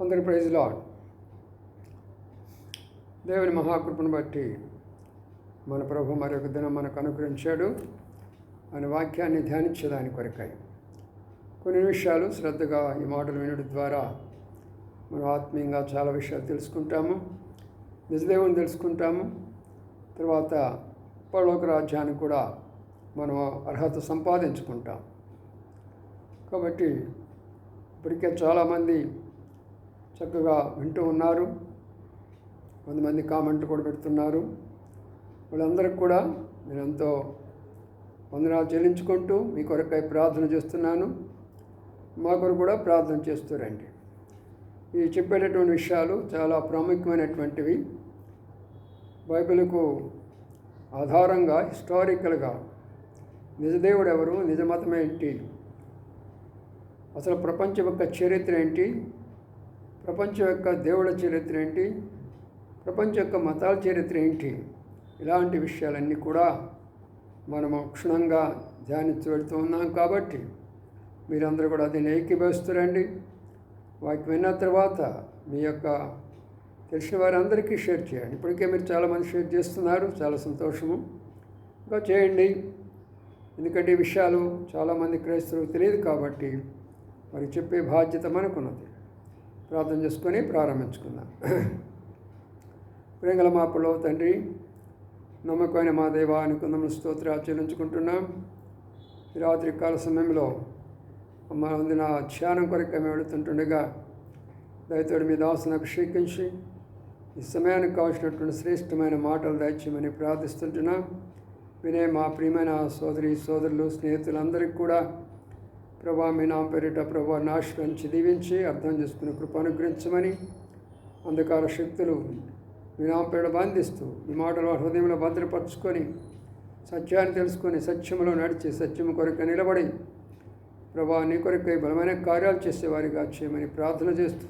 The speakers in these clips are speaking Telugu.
అందరి ప్రైజ్ లాడ్ దేవుని మహాకృపను బట్టి మన ప్రభు మరొక దినం మనకు అనుగ్రహించాడు. అనే వాక్యాన్ని ధ్యానించేదాని కొరకై. కొన్ని విషయాలు శ్రద్ధగా ఈ మాటలు వినడం ద్వారా మనం ఆత్మీయంగా చాలా విషయాలు తెలుసుకుంటాము. నిజదేవుని తెలుసుకుంటాము. తర్వాత పరలోక రాజ్యాన్ని కూడా మనం అర్హత సంపాదించుకుంటాం. కాబట్టి ఇప్పటికే చాలామంది చక్కగా వింటూ ఉన్నారు. కొంతమంది కామెంట్లు కూడా పెడుతున్నారు. వాళ్ళందరికీ కూడా నేను ఎంతో వందనాలు చెల్లించుకుంటూ మీ కొరకై ప్రార్థన చేస్తున్నాను. మా కొరకు కూడా ప్రార్థన చేస్తూ రండి. ఈ చెప్పేటటువంటి విషయాలు చాలా ప్రాముఖ్యమైనటువంటివి. బైబిల్కు ఆధారంగా హిస్టారికల్గా నిజదేవుడు ఎవరు నిజమతమేంటి అసలు ప్రపంచం యొక్క చరిత్ర ఏంటి ప్రపంచం యొక్క దేవుళ్ళ చరిత్ర ఏంటి? ప్రపంచం యొక్క మతాల చరిత్ర ఏంటి? ఇలాంటి విషయాలన్నీ కూడా మనము క్షుణ్ణంగా ధ్యానించి వెళ్తూ ఉన్నాం కాబట్టి మీరందరూ కూడా దీన్ని ఏకీభవిస్తురండి. వాటికి విన్న తర్వాత మీ యొక్క తెలిసిన వారందరికీ షేర్ చేయండి. ఇప్పటికే మీరు చాలామంది షేర్ చేస్తున్నారు. చాలా సంతోషము. ఇంకా చేయండి. ఎందుకంటే ఈ విషయాలు చాలామంది క్రైస్తవులకు తెలియదు కాబట్టి మరి చెప్పే బాధ్యత మనకున్నది. ప్రార్థన చేసుకొని ప్రారంభించుకుందాం. ప్రేంగల మాపలో తండ్రి నమ్మకమైన మా దేవ కొందరు స్తోత్ర ఆచరించుకుంటున్నాం రాత్రి కాల సమయంలో మా అందిన ధ్యానం కొరకు మేము వెళుతుంటుండగా దయతోడు మీ దాసును అభిషేకించి ఈ సమయానికి కావాల్సినటువంటి శ్రేష్టమైన మాటలు దయచేయమని ప్రార్థిస్తుంటున్నాం. వినే మా ప్రియమైన సోదరి సోదరులు స్నేహితులందరికీ కూడా ప్రభా మీ నామ పేరిట ప్రభా నాశరించి దీవించి అర్థం చేసుకుని కృప అనుగ్రహించమని అంధకార శక్తులు మీ నామ పేరిట బంధిస్తూ మీ మాటలు హృదయంలో భద్రపరుచుకొని సత్యాన్ని తెలుసుకొని సత్యములో నడిచి సత్యము కొరకు నిలబడి ప్రభా నీ కొరకై బలమైన కార్యాలు చేసేవారిగా చేయమని ప్రార్థన చేస్తూ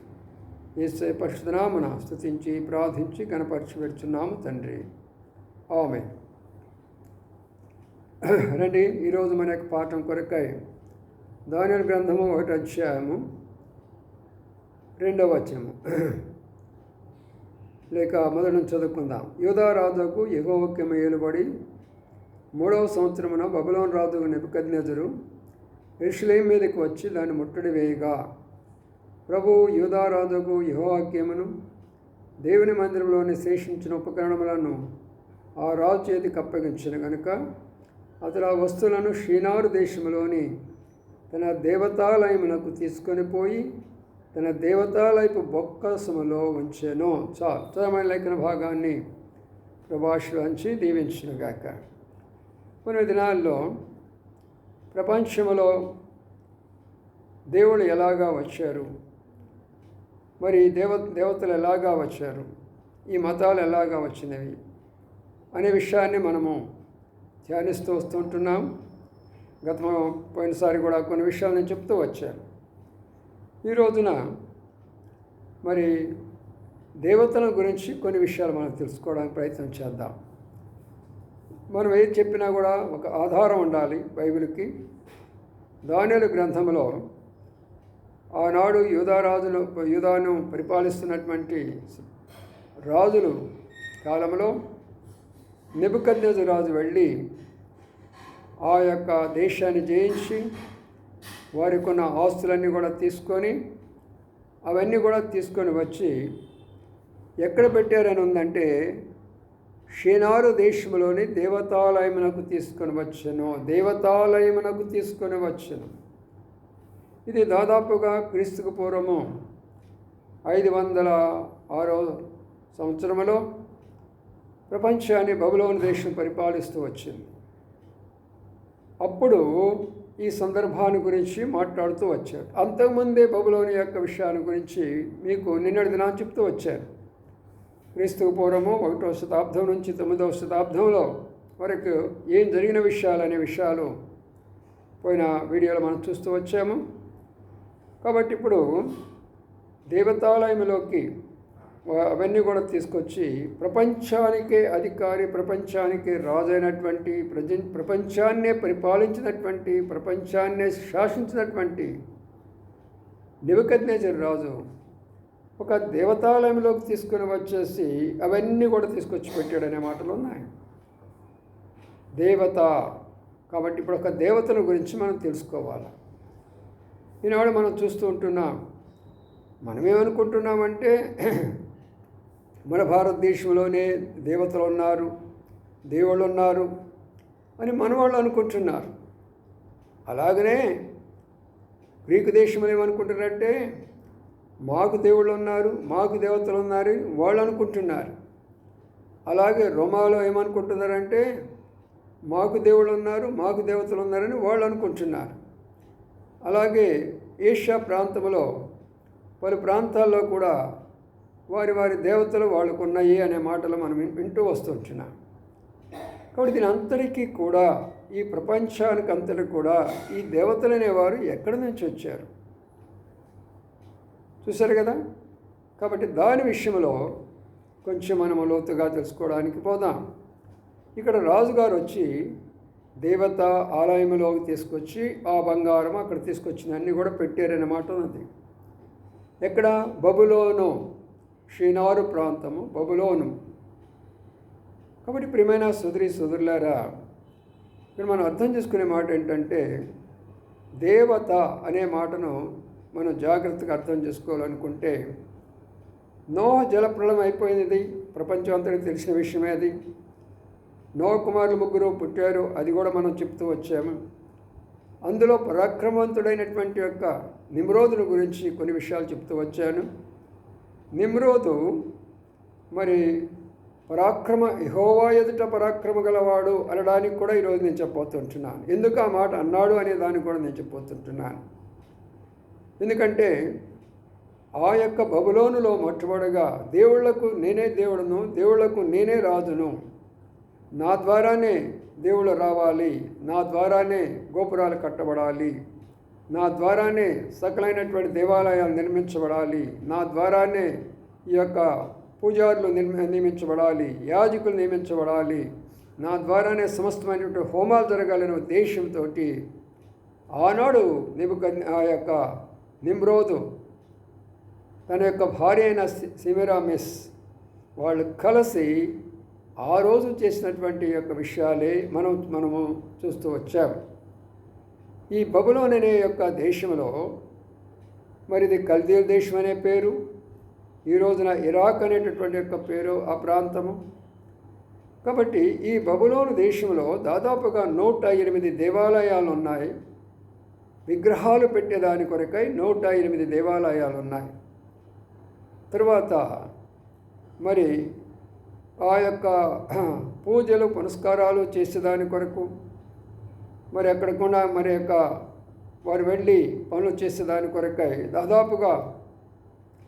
ఏసే పరిశుధనామన స్థుతించి ప్రార్థించి కనపరిచి పెడుతున్నాము తండ్రి. ఆమె రండి ఈరోజు మన యొక్క పాఠం కొరకై దాని గ్రంథము ఒకటి అధ్యాయము రెండవ వచనము. లేక మొదటి నుంచి చదువుకుందాం. యోధా రాజుకు ఏలుబడి మూడవ సంవత్సరమున బబులోన్ రాజు నెపకద్నెజరు ఎరుషులేం మీదకి వచ్చి దాన్ని ముట్టడి వేయగా ప్రభు యూదారాజుకు యహోవాక్యమును దేవుని మందిరంలోని శేషించిన ఉపకరణములను ఆ రాజు చేతికి అప్పగించిన కనుక అతడు ఆ వస్తువులను షీనారు దేశంలోని తన దేవతాలయమునకు తీసుకొని పోయి తన దేవతాలయపు బొక్కసములో ఉంచెను. చా చదమైన లేఖన భాగాన్ని ప్రభాషించి దీవించినగాక. కొన్ని దినాల్లో ప్రపంచంలో దేవుళ్ళు ఎలాగా వచ్చారు? మరి దేవ దేవతలు ఎలాగా వచ్చారు? ఈ మతాలు ఎలాగా వచ్చినవి? అనే విషయాన్ని మనము ధ్యానిస్తూ వస్తుంటున్నాం గత పోయినసారి కూడా కొన్ని విషయాలు నేను చెప్తూ వచ్చాను. ఈ రోజున మరి దేవతల గురించి కొన్ని విషయాలు మనం తెలుసుకోవడానికి ప్రయత్నం చేద్దాం. మనం ఏది చెప్పినా కూడా ఒక ఆధారం ఉండాలి బైబిల్కి. దానిల గ్రంథంలో ఆనాడు యూదారాజులు యూదాను పరిపాలిస్తున్నటువంటి రాజులు కాలంలో నిబుకద్నెజు రాజు వెళ్ళి ఆ యొక్క దేశాన్ని జయించి వారికి ఉన్న ఆస్తులన్నీ కూడా తీసుకొని అవన్నీ కూడా తీసుకొని వచ్చి ఎక్కడ పెట్టారని ఉందంటే షీనారు దేశంలోని దేవతాలయమునకు తీసుకొని వచ్చను దేవతాలయమునకు తీసుకొని వచ్చను. ఇది దాదాపుగా క్రీస్తుకు పూర్వము ఐదు వందల ఆరో సంవత్సరంలో ప్రపంచాన్ని బబులోని దేశం పరిపాలిస్తూ వచ్చింది. అప్పుడు ఈ సందర్భాన్ని గురించి మాట్లాడుతూ వచ్చారు. అంతకుముందే బబులోని యొక్క విషయాన్ని గురించి మీకు నిన్నటి దినా చెప్తూ వచ్చారు. క్రీస్తు పూర్వము ఒకటో శతాబ్దం నుంచి తొమ్మిదవ శతాబ్దంలో వరకు ఏం జరిగిన విషయాలు అనే విషయాలు పోయిన వీడియోలో మనం చూస్తూ వచ్చాము. కాబట్టి ఇప్పుడు దేవతాలయంలోకి అవన్నీ కూడా తీసుకొచ్చి ప్రపంచానికే అధికారి ప్రపంచానికి రాజైనటువంటి ప్రజ ప్రపంచాన్నే పరిపాలించినటువంటి ప్రపంచాన్నే శాసించినటువంటి నివకజ్ఞేజర్ రాజు ఒక దేవతాలయంలోకి తీసుకుని వచ్చేసి అవన్నీ కూడా తీసుకొచ్చి పెట్టాడనే మాటలు ఉన్నాయి. దేవత కాబట్టి ఇప్పుడు ఒక దేవతల గురించి మనం తెలుసుకోవాలి. ఈనాడు మనం చూస్తూ ఉంటున్నాం. మనమేమనుకుంటున్నామంటే మన భారతదేశంలోనే దేవతలు ఉన్నారు దేవుళ్ళు ఉన్నారు అని మన వాళ్ళు అనుకుంటున్నారు. అలాగనే గ్రీకు దేశంలో ఏమనుకుంటున్నారంటే మాకు దేవుళ్ళు ఉన్నారు మాకు దేవతలు ఉన్నారు వాళ్ళు అనుకుంటున్నారు. అలాగే రోమాలో ఏమనుకుంటున్నారంటే మాకు దేవుళ్ళు ఉన్నారు మాకు దేవతలు ఉన్నారని వాళ్ళు అనుకుంటున్నారు. అలాగే ఏషియా ప్రాంతంలో పలు ప్రాంతాల్లో కూడా వారి వారి దేవతలు వాళ్ళకు ఉన్నాయి అనే మాటలు మనం వింటూ వస్తుంటున్నాం కాబట్టి దీని అంతటికీ కూడా ఈ ప్రపంచానికి అంతటి కూడా ఈ దేవతలు అనేవారు ఎక్కడి నుంచి వచ్చారు? చూశారు కదా? కాబట్టి దాని విషయంలో కొంచెం మనం లోతుగా తెలుసుకోవడానికి పోదాం. ఇక్కడ రాజుగారు వచ్చి దేవత ఆలయంలోకి తీసుకొచ్చి ఆ బంగారం అక్కడ తీసుకొచ్చింది అన్నీ కూడా పెట్టారనే మాట ఉన్నది. ఎక్కడ? బబులోను. షీనారు ప్రాంతము బబులోను. కాబట్టి ప్రియమైన సుదరి సుదరులారా ఇక్కడ మనం అర్థం చేసుకునే మాట ఏంటంటే దేవత అనే మాటను మనం జాగ్రత్తగా అర్థం చేసుకోవాలనుకుంటే నోహ జలప్రళయం అయిపోయినది ప్రపంచం అంతటికి తెలిసిన విషయమే అది. నో కుమారులు ముగ్గురు పుట్టారు అది కూడా మనం చెప్తూ వచ్చాము. అందులో పరాక్రమవంతుడైనటువంటి యొక్క నిమ్రోధుల గురించి కొన్ని విషయాలు చెప్తూ వచ్చాను. నిమ్రోదు మరి పరాక్రమ ఇహోవా ఎదుట పరాక్రమ గలవాడు అనడానికి కూడా ఈరోజు నేను చెప్పబోతుంటున్నాను. ఎందుకు ఆ మాట అన్నాడు అనే దానికి కూడా నేను చెప్పబోతుంటున్నాను. ఎందుకంటే ఆ యొక్క బబులోనులో మొట్టమొదటిగా దేవుళ్ళకు నేనే దేవుడును దేవుళ్ళకు నేనే రాజును నా ద్వారానే దేవుళ్ళు రావాలి నా ద్వారానే గోపురాలు కట్టబడాలి నా ద్వారానే సకలైనటువంటి దేవాలయాలు నిర్మించబడాలి. నా ద్వారానే ఈ యొక్క పూజారులు నిర్మి నియమించబడాలి. యాజకులు నియమించబడాలి. నా ద్వారానే సమస్తమైనటువంటి హోమాలు జరగాలనే ఉద్దేశంతో ఆనాడు నిబుక ఆ యొక్క నిమ్రోదు తన యొక్క భార్య అయిన సిమిరామిస్ వాళ్ళు కలిసి ఆ రోజు చేసినటువంటి యొక్క విషయాలే మనం మనము చూస్తూ వచ్చాము ఈ బబులోన్ అనే యొక్క దేశంలో మరి ఇది కల్దీల్ దేశం అనే పేరు ఈ రోజున ఇరాక్ అనేటటువంటి యొక్క పేరు ఆ ప్రాంతము. కాబట్టి ఈ బబులోను దేశంలో దాదాపుగా నూట ఎనిమిది దేవాలయాలు ఉన్నాయి. విగ్రహాలు పెట్టేదాని కొరకై నూట ఎనిమిది దేవాలయాలు ఉన్నాయి. తరువాత మరి ఆ యొక్క పూజలు పునస్కారాలు చేసేదాని కొరకు మరి ఎక్కడకుండా మరి యొక్క వారు వెళ్ళి పనులు చేసే దాని కొరకై దాదాపుగా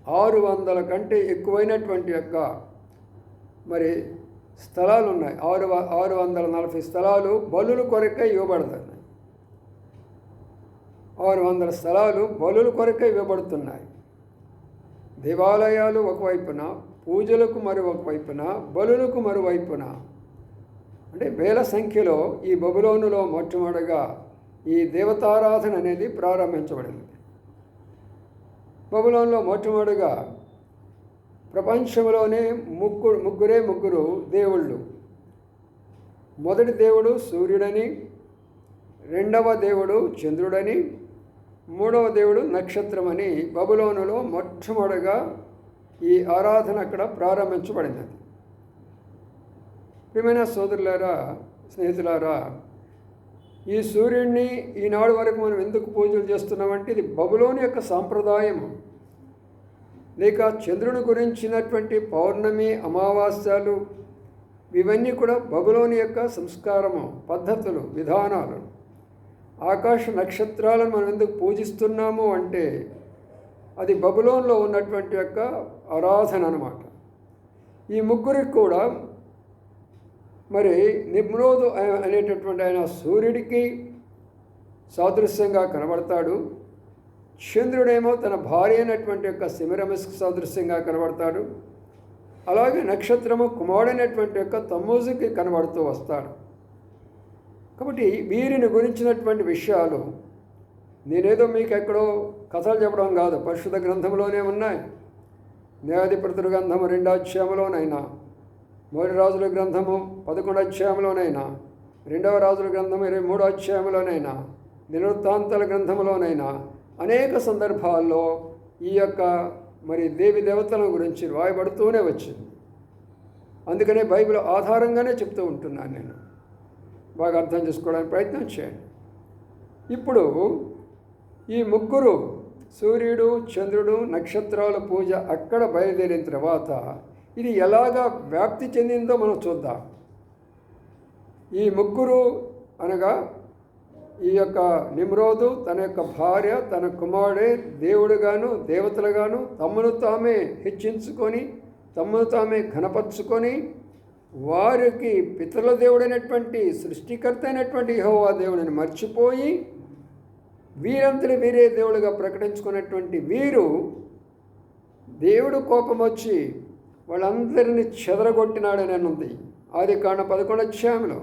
ఆరు వందల కంటే ఎక్కువైనటువంటి యొక్క మరి స్థలాలు ఉన్నాయి. ఆరు ఆరు వందల నలభై స్థలాలు బలుల కొరకై ఇవ్వబడుతున్నాయి. ఆరు వందల స్థలాలు బలుల కొరకై ఇవ్వబడుతున్నాయి. దేవాలయాలు ఒకవైపున పూజలకు మరోవైపున బలులకు మరోవైపున అంటే వేల సంఖ్యలో ఈ బబులోనులో మొట్టమొదటిగా ఈ దేవతారాధన అనేది ప్రారంభించబడింది. బబులోన్లో మొట్టమొదటిగా ప్రపంచంలోనే ముగ్గురు ముగ్గురే ముగ్గురు దేవుళ్ళు. మొదటి దేవుడు సూర్యుడని రెండవ దేవుడు చంద్రుడని మూడవ దేవుడు నక్షత్రమని బబులోనులో మొట్టమొదటిగా ఈ ఆరాధన అక్కడ ప్రారంభించబడింది. ప్రియమైన సోదరులారా స్నేహితులారా ఈ సూర్యుడిని ఈనాడు వరకు మనం ఎందుకు పూజలు చేస్తున్నామంటే ఇది బబులోని యొక్క సాంప్రదాయం లేక చంద్రుని గురించినటువంటి పౌర్ణమి అమావాస్యాలు ఇవన్నీ కూడా బబులోని యొక్క సంస్కారము పద్ధతులు విధానాలు. ఆకాశ నక్షత్రాలను మనం ఎందుకు పూజిస్తున్నాము అంటే అది బబులోన్లో ఉన్నటువంటి యొక్క ఆరాధన అనమాట ఈ ముగ్గురికి కూడా మరి నిమ్రోదు అనేటటువంటి ఆయన సూర్యుడికి సాదృశ్యంగా కనబడతాడు. చంద్రుడేమో తన భార్య అయినటువంటి యొక్క సిమిరమస్కి సాదృశ్యంగా కనబడతాడు. అలాగే నక్షత్రము కుమారుడైనటువంటి యొక్క తమ్మూజుకి కనబడుతూ వస్తాడు. కాబట్టి వీరిని గురించినటువంటి విషయాలు నేనేదో మీకు ఎక్కడో కథలు చెప్పడం కాదు. పరిశుద్ధ గ్రంథంలోనే ఉన్నాయి. న్యాయాధిపతుల గ్రంథము రెండో అధ్యాయంలోనైనా మొదటి రాజుల గ్రంథము పదకొండు అధ్యాయంలోనైనా రెండవ రాజుల గ్రంథం ఇరవై మూడో అధ్యాయంలోనైనా దినవృత్తాంతాల గ్రంథంలోనైనా అనేక సందర్భాల్లో ఈ యొక్క మరి దేవి దేవతల గురించి రాయబడుతూనే వచ్చింది. అందుకనే బైబిల్ ఆధారంగానే చెప్తూ ఉంటున్నాను నేను. బాగా అర్థం చేసుకోవడానికి ప్రయత్నం చేయండి. ఇప్పుడు ఈ ముగ్గురు సూర్యుడు చంద్రుడు నక్షత్రాల పూజ అక్కడ బయలుదేరిన తర్వాత ఇది ఎలాగా వ్యాప్తి చెందిందో మనం చూద్దాం. ఈ ముగ్గురు అనగా ఈ యొక్క నిమ్రోదు తన యొక్క భార్య తన కుమారుడే దేవుడుగాను దేవతలుగాను తమను తామే హెచ్చించుకొని తమను తామే ఘనపరుచుకొని వారికి పితరుల దేవుడైనటువంటి సృష్టికర్త అయినటువంటి యహోవా దేవుడిని మర్చిపోయి వీరంతటి వీరే దేవుడుగా ప్రకటించుకున్నటువంటి వీరు దేవుడు కోపం వచ్చి వాళ్ళందరినీ చెదరగొట్టినాడని ఉంది ఆది కాండ పదకొండు అధ్యాయంలో.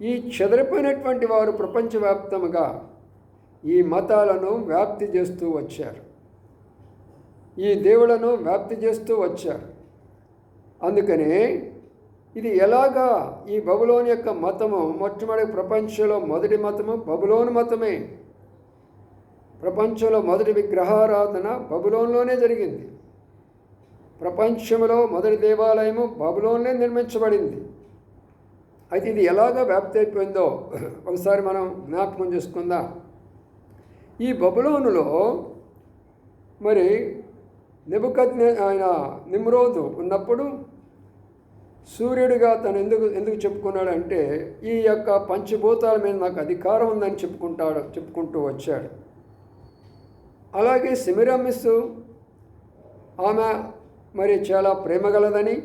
ఈ చెదరిపోయినటువంటి వారు ప్రపంచవ్యాప్తంగా ఈ మతాలను వ్యాప్తి చేస్తూ వచ్చారు. ఈ దేవులను వ్యాప్తి చేస్తూ వచ్చారు. అందుకనే ఇది ఎలాగా ఈ బబులోని యొక్క మతము మొట్టమొదటి ప్రపంచంలో మొదటి మతము బబులోని మతమే. ప్రపంచంలో మొదటి విగ్రహారాధన బబులోన్లోనే జరిగింది. ప్రపంచంలో మొదటి దేవాలయము బబులోనే నిర్మించబడింది. అయితే ఇది ఎలాగ వ్యాప్తి అయిపోయిందో ఒకసారి మనం జ్ఞాపకం చేసుకుందాం. ఈ బబులోనులో మరి నిబుకత్ ఆయన నిమ్రోదు ఉన్నప్పుడు సూర్యుడిగా తను ఎందుకు ఎందుకు చెప్పుకున్నాడంటే ఈ యొక్క పంచభూతాల మీద నాకు అధికారం ఉందని చెప్పుకుంటాడు చెప్పుకుంటూ వచ్చాడు. అలాగే సిమిరమిస్ ఆమె మరి చాలా ప్రేమగలదని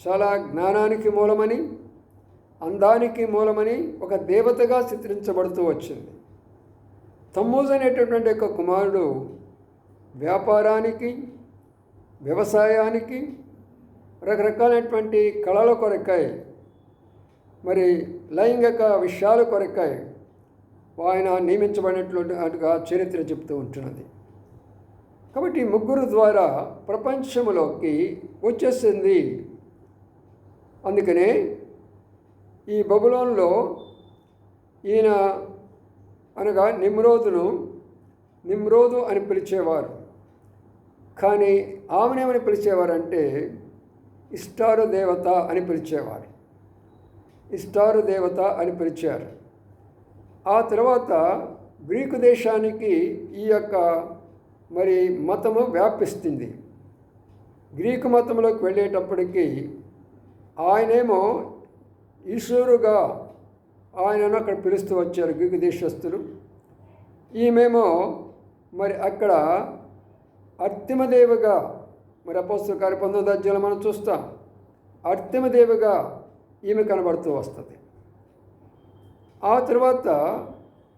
చాలా జ్ఞానానికి మూలమని అందానికి మూలమని ఒక దేవతగా చిత్రించబడుతూ వచ్చింది. తమ్మూజ్ అనేటటువంటి యొక్క కుమారుడు వ్యాపారానికి వ్యవసాయానికి రకరకాలైనటువంటి కళల కొరకై మరి లైంగిక విషయాల కొరకై ఆయన నియమించబడినటువంటి చరిత్ర చెప్తూ ఉంటున్నది. కాబట్టి ఈ ముగ్గురు ద్వారా ప్రపంచంలోకి వచ్చేసింది. అందుకనే ఈ బబులోన్లో ఈయన అనగా నిమ్రోదును నిమ్రోదు అని పిలిచేవారు. కానీ ఆమెనేమని పిలిచేవారంటే ఇష్టారు దేవత అని పిలిచేవారు. ఇష్టారు దేవత అని పిలిచారు. ఆ తర్వాత గ్రీకు దేశానికి ఈ యొక్క మరి మతము వ్యాపిస్తుంది. గ్రీకు మతంలోకి వెళ్ళేటప్పటికి ఆయనేమో ఈశ్వరుగా ఆయనను అక్కడ పిలుస్తూ వచ్చారు గ్రీకు దేశస్థులు. ఈమెమో మరి అక్కడ అర్తిమదేవిగా మరి అపోస్తు కార్య పంతొమ్మిది అధ్యాయులు మనం చూస్తాం. అర్తిమదేవిగా ఈమె కనబడుతూ వస్తుంది. ఆ తర్వాత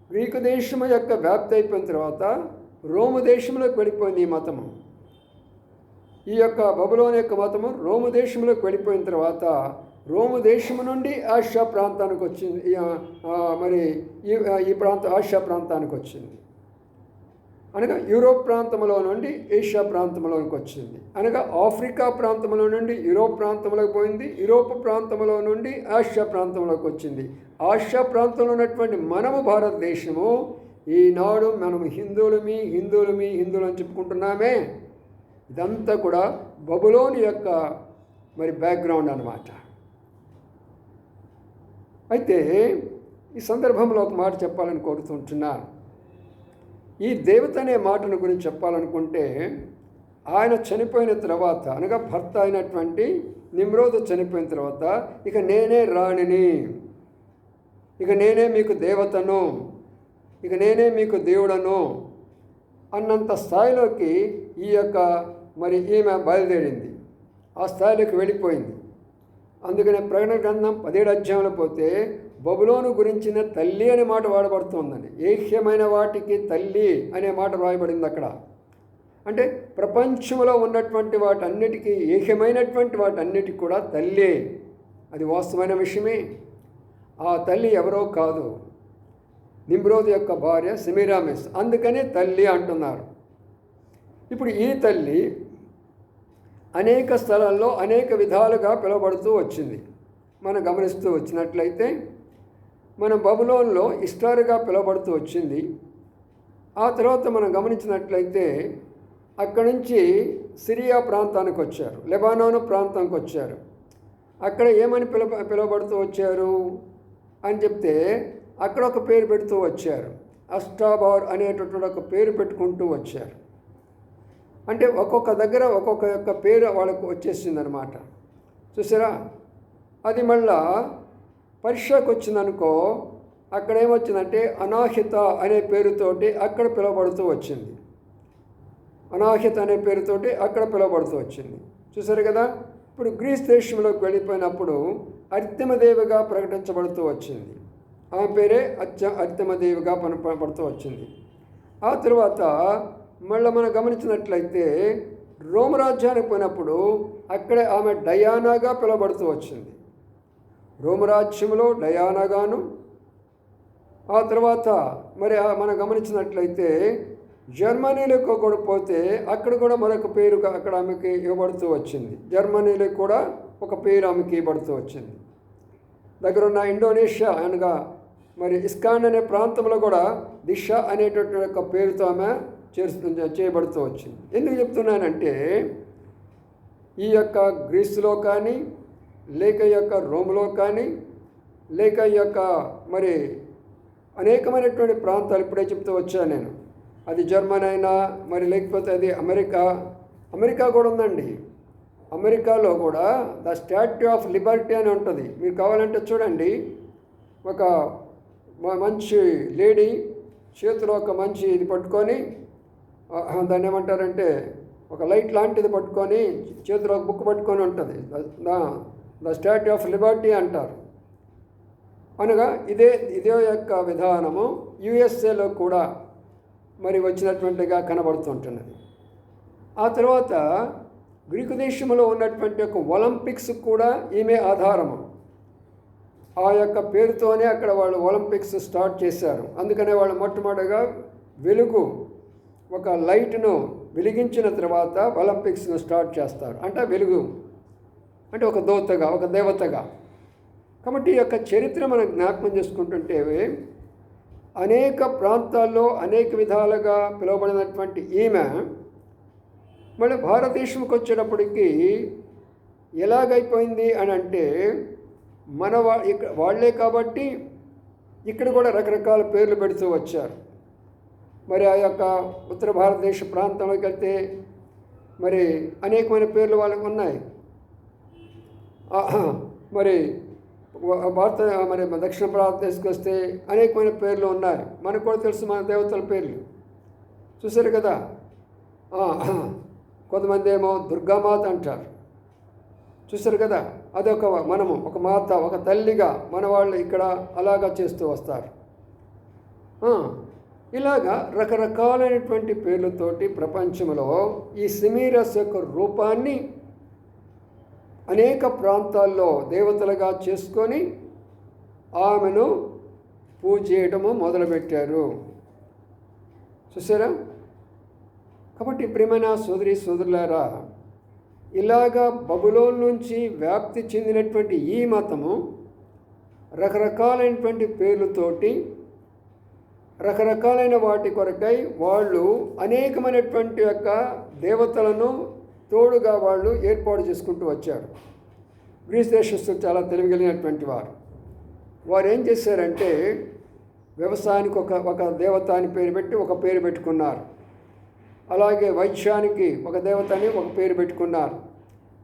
గ్రీకు దేశము యొక్క వ్యాప్తి అయిపోయిన తర్వాత రోము దేశంలోకి వెళ్ళిపోయింది ఈ మతము. ఈ యొక్క బబులోని యొక్క మతము రోము దేశంలోకి వెళ్ళిపోయిన తర్వాత రోము దేశము నుండి ఆసియా ప్రాంతానికి వచ్చింది. మరి ఈ ఈ ప్రాంతం ఆసియా ప్రాంతానికి వచ్చింది. అనగా యూరోప్ ప్రాంతంలో నుండి ఏషియా ప్రాంతంలోకి వచ్చింది. అనగా ఆఫ్రికా ప్రాంతంలో నుండి యూరోప్ ప్రాంతంలోకి పోయింది. యూరోప్ ప్రాంతంలో నుండి ఆసియా ప్రాంతంలోకి వచ్చింది. ఆసియా ప్రాంతంలో ఉన్నటువంటి మనము భారతదేశము ఈనాడు మనం హిందువులమి హిందువులమి హిందువులు అని చెప్పుకుంటున్నామే. ఇదంతా కూడా బబులోని యొక్క మరి బ్యాక్గ్రౌండ్ అనమాట అయితే ఈ సందర్భంలో ఒక మాట చెప్పాలని కోరుతుంటున్నాను ఈ దేవత అనే మాటను గురించి చెప్పాలనుకుంటే ఆయన చనిపోయిన తర్వాత అనగా భర్త అయినటువంటి నిమ్రోధ చనిపోయిన తర్వాత ఇక నేనే రాణిని ఇక నేనే మీకు దేవతను ఇక నేనే మీకు దేవుడను అన్నంత స్థాయిలోకి ఈ యొక్క మరి ఈమె బయలుదేరింది. ఆ స్థాయిలోకి వెళ్ళిపోయింది. అందుకనే ప్రకటన గ్రంథం పదిహేడు అధ్యాయంలో పోతే బబులోను గురించిన తల్లి అనే మాట వాడబడుతుందండి. ఏహ్యమైన వాటికి తల్లి అనే మాట రాయబడింది అక్కడ. అంటే ప్రపంచంలో ఉన్నటువంటి వాటన్నిటికీ ఏహ్యమైనటువంటి వాటన్నిటికి కూడా తల్లి. అది వాస్తవమైన విషయమే. ఆ తల్లి ఎవరో కాదు. నిమ్రోజు యొక్క భార్య సెమీరామిస్. అందుకనే తల్లి అంటున్నారు. ఇప్పుడు ఈ తల్లి అనేక స్థలాల్లో అనేక విధాలుగా పిలువబడుతూ వచ్చింది. మనం గమనిస్తూ వచ్చినట్లయితే మన బబులోన్లో ఇస్టారుగా పిలువబడుతూ వచ్చింది. ఆ తర్వాత మనం గమనించినట్లయితే అక్కడి నుంచి సిరియా ప్రాంతానికి వచ్చారు. లెబానోను ప్రాంతానికి వచ్చారు. అక్కడ ఏమని పిలువ పిలువబడుతూ వచ్చారు? అని చెప్తే అక్కడ ఒక పేరు పెడుతూ వచ్చారు. అష్టాబార్ అనేటటువంటి ఒక పేరు పెట్టుకుంటూ వచ్చారు. అంటే ఒక్కొక్క దగ్గర ఒక్కొక్క యొక్క పేరు వాళ్ళకు వచ్చేసిందనమాట చూసారా? అది మళ్ళా పరీక్షకు వచ్చిందనుకో అక్కడ ఏమొచ్చిందంటే అనాహిత అనే పేరుతోటి అక్కడ పిలువబడుతూ వచ్చింది. అనాహిత అనే పేరుతోటి అక్కడ పిలువబడుతూ వచ్చింది. చూసారు కదా? ఇప్పుడు గ్రీస్ దేశంలోకి వెళ్ళిపోయినప్పుడు అర్తిమదేవిగా ప్రకటించబడుతూ వచ్చింది. ఆమె పేరే అత్య పని పనపడుతూ వచ్చింది. ఆ తర్వాత మళ్ళీ మనం గమనించినట్లయితే రోమరాజ్యానికి పోయినప్పుడు అక్కడే ఆమె డయానాగా పిలువబడుతూ వచ్చింది. రోమరాజ్యంలో డయానాగాను ఆ తర్వాత మరి మనం గమనించినట్లయితే జర్మనీలోకి కూడా పోతే అక్కడ కూడా మరొక పేరుగా అక్కడ ఆమెకి ఇవ్వబడుతూ వచ్చింది. జర్మనీలో కూడా ఒక పేరు ఆమెకి ఇవ్వబడుతూ వచ్చింది. దగ్గరున్న ఇండోనేషియా అనగా మరి ఇస్కాన్ అనే ప్రాంతంలో కూడా దిశ అనేటటువంటి యొక్క పేరుతో ఆమె చేస్తు చేయబడుతూ వచ్చింది. ఎందుకు చెప్తున్నానంటే ఈ యొక్క గ్రీసులో కానీ లేక ఈ యొక్క రోమ్లో కానీ లేక ఈ యొక్క మరి అనేకమైనటువంటి ప్రాంతాలు ఇప్పుడే చెప్తూ వచ్చాను నేను. అది జర్మన్ అయినా మరి లేకపోతే అది అమెరికా. అమెరికా కూడా ఉందండి. అమెరికాలో కూడా ద స్టాట్యూ ఆఫ్ లిబర్టీ అని ఉంటుంది. మీరు కావాలంటే చూడండి. ఒక మంచి లేడీ చేతిలో ఒక మంచి ఇది పట్టుకొని దాన్ని ఏమంటారంటే ఒక లైట్ లాంటిది పట్టుకొని చేతిలో ఒక బుక్ పట్టుకొని ఉంటుంది. ద స్టాట్యూ ఆఫ్ లిబర్టీ అంటారు. అనగా ఇదే ఇదే యొక్క విధానము యుఎస్ఏలో కూడా మరి వచ్చినటువంటిగా కనబడుతుంటున్నది. ఆ తర్వాత గ్రీకు దేశంలో ఉన్నటువంటి ఒక ఒలింపిక్స్ కూడా ఈమె ఆధారము. ఆ యొక్క పేరుతోనే అక్కడ వాళ్ళు ఒలింపిక్స్ స్టార్ట్ చేశారు. అందుకనే వాళ్ళు మొట్టమొదటిగా వెలుగు ఒక లైట్ను వెలిగించిన తర్వాత ఒలింపిక్స్ను స్టార్ట్ చేస్తారు. అంటే వెలుగు అంటే ఒక దోతగా ఒక దేవతగా. కాబట్టి ఈ యొక్క చరిత్ర మనం జ్ఞాపకం చేసుకుంటుంటే అనేక ప్రాంతాల్లో అనేక విధాలుగా పిలువబడినటువంటి ఈమె మళ్ళీ భారతదేశంకి వచ్చేటప్పటికి ఎలాగైపోయింది అని అంటే మన వా ఇక్కడ వాళ్ళే కాబట్టి ఇక్కడ కూడా రకరకాల పేర్లు పెడుతూ వచ్చారు. మరి ఆ యొక్క ఉత్తర భారతదేశ ప్రాంతంలోకి వెళ్తే మరి అనేకమైన పేర్లు వాళ్ళకు ఉన్నాయి. మరి భారత మరి దక్షిణ భారతదేశంకి వస్తే అనేకమైన పేర్లు ఉన్నాయి. మనకు కూడా తెలుసు మన దేవతల పేర్లు. చూసారు కదా? కొంతమంది ఏమో దుర్గామాత అంటారు. చూసారు కదా? అదొక మనము ఒక మాత ఒక తల్లిగా మన వాళ్ళు ఇక్కడ అలాగా చేస్తూ వస్తారు. ఇలాగా రకరకాలైనటువంటి పేర్లతోటి ప్రపంచంలో ఈ సిమీరస్ యొక్క రూపాన్ని అనేక ప్రాంతాల్లో దేవతలుగా చేసుకొని ఆమెను పూజ చేయడము మొదలుపెట్టారు. చూసారా కాబట్టి ప్రేమైన సోదరి సోదరులారా ఇలాగా బబులోన్ నుంచి వ్యాప్తి చెందినటువంటి ఈ మతము రకరకాలైనటువంటి పేర్లతోటి రకరకాలైన వాటి కొరకై వాళ్ళు అనేకమైనటువంటి యొక్క దేవతలను తోడుగా వాళ్ళు ఏర్పాటు చేసుకుంటూ వచ్చారు. గ్రీస్ దేశస్తులు చాలా తెలివిగలిగినటువంటి వారు. వారు ఏం చేశారంటే వ్యవసాయానికి ఒక ఒక దేవత అని పేరు పెట్టి ఒక పేరు పెట్టుకున్నారు. అలాగే వైద్యానికి ఒక దేవతని ఒక పేరు పెట్టుకున్నారు.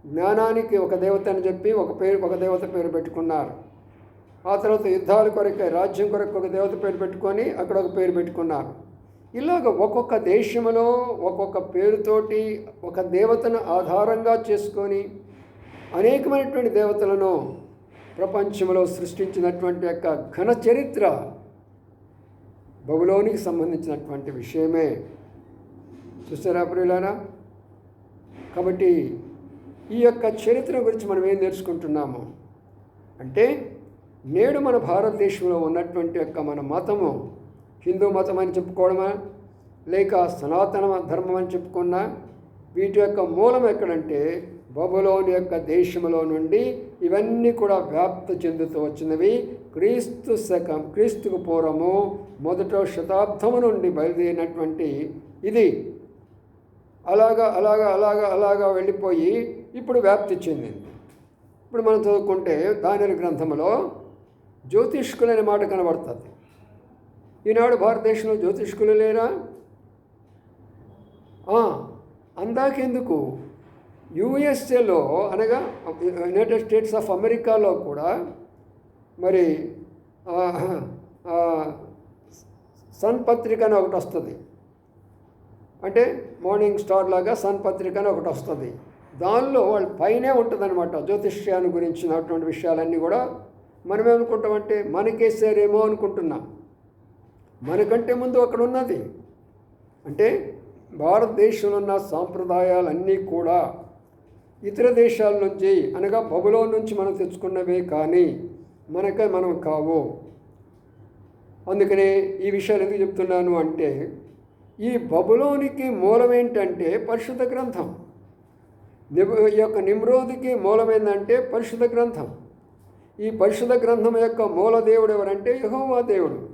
జ్ఞానానికి ఒక దేవత అని చెప్పి ఒక పేరు ఒక దేవత పేరు పెట్టుకున్నారు. ఆ తర్వాత యుద్ధాల కొరకే రాజ్యం కొరకు ఒక దేవత పేరు పెట్టుకొని అక్కడ ఒక పేరు పెట్టుకున్నారు. ఇలాగ ఒక్కొక్క దేశంలో ఒక్కొక్క పేరుతోటి ఒక దేవతను ఆధారంగా చేసుకొని అనేకమైనటువంటి దేవతలను ప్రపంచంలో సృష్టించినటువంటి యొక్క ఘన చరిత్ర బబులోనికి సంబంధించినటువంటి విషయమే. చూస్తారా ప్రియులారా? కాబట్టి ఈ యొక్క చరిత్ర గురించి మనం ఏం నేర్చుకుంటున్నాము? అంటే నేడు మన భారతదేశంలో ఉన్నటువంటి యొక్క మన మతము హిందూ మతం అని చెప్పుకోవడమా? లేక సనాతన ధర్మం అని చెప్పుకున్నా? వీటి యొక్క మూలం ఎక్కడంటే బబులోని యొక్క దేశంలో నుండి ఇవన్నీ కూడా వ్యాప్తి చెందుతూ వచ్చినవి క్రీస్తు శకం క్రీస్తుకు పూర్వము మొదట శతాబ్దము నుండి బయలుదేరినటువంటి ఇది. అలాగా అలాగా అలాగా అలాగా వెళ్ళిపోయి ఇప్పుడు వ్యాప్తి చెందింది. ఇప్పుడు మనం చదువుకుంటే దాని గ్రంథంలో జ్యోతిష్కులు అనే మాట కనబడుతుంది. ఈనాడు భారతదేశంలో జ్యోతిష్కులు లేరా? అందాకెందుకు? యుఎస్ఏలో అనగా యునైటెడ్ స్టేట్స్ ఆఫ్ అమెరికాలో కూడా మరి సన్ పత్రిక అని ఒకటి వస్తుంది. అంటే మార్నింగ్ స్టార్ లాగా సన్ పత్రిక అని ఒకటి వస్తుంది. దానిలో వాళ్ళ పైనే ఉంటుందన్నమాట. జ్యోతిష్యాన్ని గురించినటువంటి విషయాలన్నీ కూడా మనం ఏమనుకుంటామంటే మనకేసారేమో అనుకుంటున్నాం. మనకంటే ముందు అక్కడ ఉన్నది. అంటే భారతదేశంలో ఉన్న సాంప్రదాయాలన్నీ కూడా ఇతర దేశాల నుంచి అనగా బబులో నుంచి మనం తెచ్చుకున్నవే కానీ మనకే మనం కావు. అందుకనే ఈ విషయాలు ఎందుకు చెప్తున్నాను అంటే ఈ బబులోనికి మూలం ఏంటంటే పరిశుద్ధ గ్రంథం. నిబ- ఈ యొక్క నిమ్రోధికి మూలమేందంటే పరిశుద్ధ గ్రంథం. ఈ పరిశుద్ధ గ్రంథం యొక్క మూల దేవుడు ఎవరంటే యహోవా దేవుడు.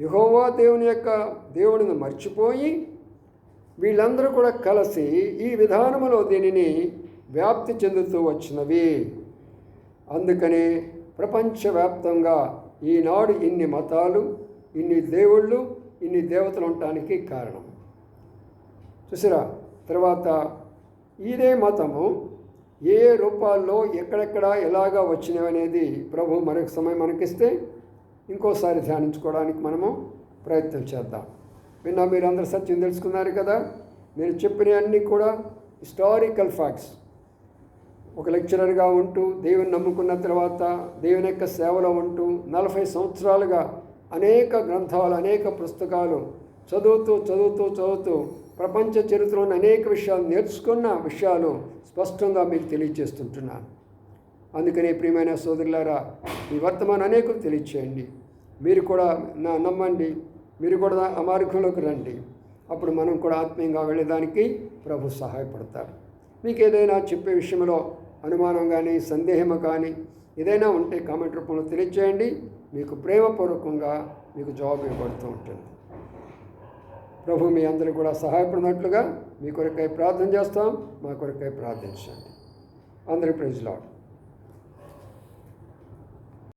యహోవా దేవుని యొక్క దేవుడిని మర్చిపోయి వీళ్ళందరూ కూడా కలిసి ఈ విధానములో దీనిని వ్యాప్తి చెందుతూ వచ్చినవి. అందుకని ప్రపంచవ్యాప్తంగా ఈనాడు ఇన్ని మతాలు ఇన్ని దేవుళ్ళు ఇన్ని దేవతలు ఉండటానికి కారణం. చూసిరా తర్వాత ఇదే మతము ఏ రూపాల్లో ఎక్కడెక్కడ ఎలాగా వచ్చినవి అనేది ప్రభు మరొక సమయం మనకిస్తే ఇంకోసారి ధ్యానించుకోవడానికి మనము ప్రయత్నం చేద్దాం. విన్నా మీరు అందరు సత్యం తెలుసుకున్నారు కదా? నేను చెప్పినవన్నీ కూడా హిస్టారికల్ ఫ్యాక్ట్స్ ఒక లెక్చరర్గా ఉంటూ దేవుని నమ్ముకున్న తర్వాత దేవుని యొక్క సేవలో ఉంటూ నలభై సంవత్సరాలుగా అనేక గ్రంథాలు అనేక పుస్తకాలు చదువుతూ చదువుతూ చదువుతూ ప్రపంచ చరిత్రలోని అనేక విషయాలు నేర్చుకున్న విషయాలు స్పష్టంగా మీకు తెలియజేస్తుంటున్నాను. అందుకని ప్రియమైన సోదరులారా ఈ వర్తమానం అనేకులు తెలియచేయండి. మీరు కూడా నా నమ్మండి. మీరు కూడా ఆ మార్గంలోకి రండి. అప్పుడు మనం కూడా ఆత్మీయంగా వెళ్ళేదానికి ప్రభు సహాయపడతారు. మీకు ఏదైనా చెప్పే విషయంలో అనుమానం కానీ సందేహం కానీ ఏదైనా ఉంటే కామెంట్ రూపంలో తెలియచేయండి. మీకు ప్రేమపూర్వకంగా మీకు జవాబు ఇవ్వబడుతూ ఉంటుంది. ప్రభు మీ అందరూ కూడా సహాయపడినట్లుగా మీ కొరకై ప్రార్థన చేస్తాం మా కొరకై ప్రార్థించండి. అందరి ప్రజలాడు